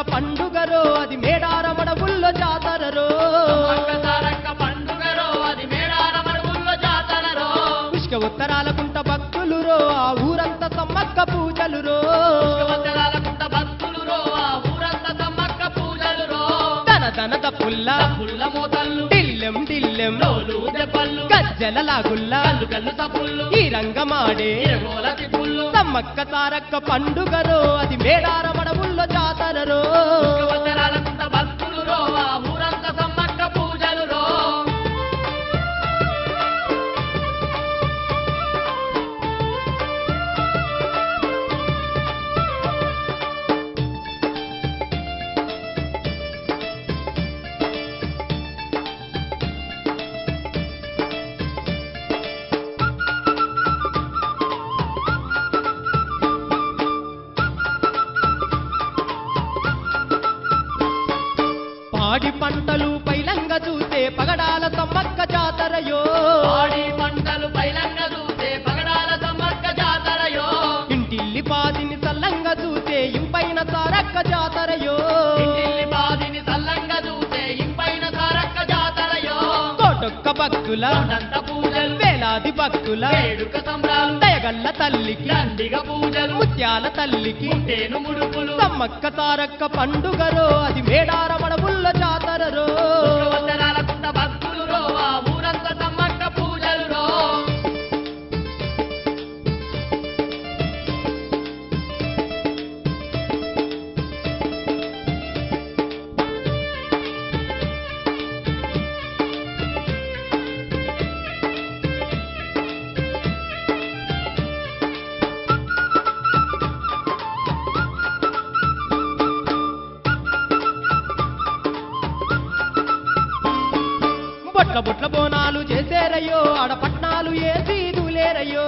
సారక్క పండుగరో అది మేడారమడవుల్లో జాతరరో. సారక్క పండుగరో అది మేడారమడుగుల్లో జాతరరో. పుష్క ఉత్తరాల కుంట భక్తులురో ఆ ఊరంతా సమ్మక్క పూజలురో. పుష్కవత్తరాలకుంట భక్తులురో ఆ ఊరంతా సమ్మక్క పూజలురో. తన తన తప్పుల్ల పుల్ల మోతల్లు డిల్లెం డిల్లెం డోలు దెబ్బలు గజ్జల లాగుల్లా కల్లు కల్లు తప్పుళ్ళు ఈ రంగమాడే ఇరగోల మక్క తారక్క పండుగరో అది మేడారమడవుల్లో జాతరరో. పాడి పంటలు పైలంగా చూసే పగడాల సమ్మక్క జాతరయో. పాడి పంటలు పైలంగా చూసే పగడాల సమ్మక్క జాతరయో. ఇంటిల్లి పాదిని సల్లంగా చూసే ఇంపైన సారక్క జాతరయో. ఇంటిల్లి బాదిని సల్లంగా చూసే ఇంపైన సారక్క జాతరయో. కోటొక్క భక్తుల పూజలు వేలాది భక్తుల వేడుక సంబరాలు దయగల్ల తల్లికి దండిగ పూజలు ముత్యాల తల్లికి తేను ముడుపులు సమ్మక్క సారక్క పండుగరో అది మేడారమడవుల్ల బొట్ల బొట్ల బోనాలు చేసేరయ్యో ఆడ పట్నాలు ఏసి దూలేరయ్యో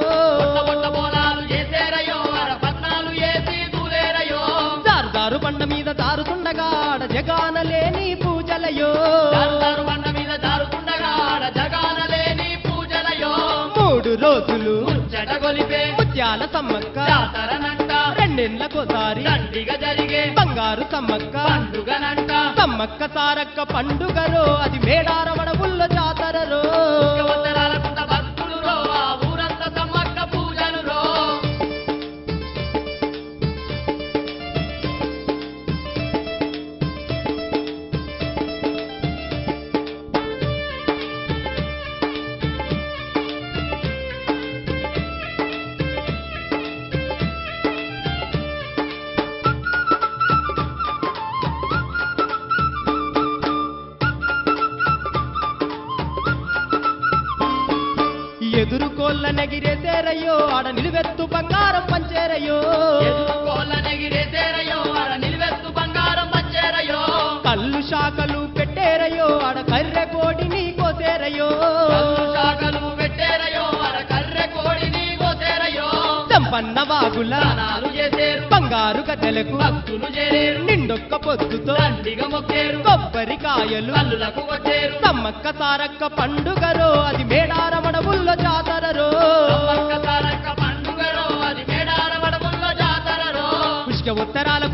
పొట్ట బోనాలు చేసేరయో అర పట్నాలు ఏసి దూలేరయో దారు దారు బండ మీద దారుతుండగా ఆడ జగాన లేని పూజలయో దారు బండ మీద జారుతుండగా ఆడ జగాన లేని పూజలయో మూడు రోజులు ముచ్చట గొలిపే ముత్యాల సమ్మక్క జాతరనంట రెండేళ్ళకోసారి దండిగా జరిగే బంగారు సమ్మక్క పండుగనంట. సమ్మక్క సారక్క పండుగరో అది మేడారమడవుల్లో ఎదురు కోళ్ళ నెగిరేసేరయ్యో ఆడ నిలువెత్తు బంగారం పంచేరయ్యో. ఎదుర్కోళ్ళ నెగిరేసేరయో ఆడ నిలువెత్తు బంగారం పంచేరయో కళ్ళు శాఖలు పెట్టేరయ్యో ఆడ కర్రె కోడిని కోసేరయ్యో శాఖలు పెట్టేరయో ఆడ కర్రె కోడిని కోసేరయో సంపన్న చేసేరు బంగారు గద్దెలకు భక్తులు చేరేరు. నిండొక్క పొద్దుతో దండిగా మొక్కేరు. కొబ్బరికాయలు కల్లులకు వచ్చేరు. సమ్మక్క సారక్క పండుగరో అది మేడారమడవుల్లో జాతరరో. సమ్మక్క సారక్క పండుగరో అది మేడార వడముల్లో జాతరరో. పుష్క ఉత్తరాలకు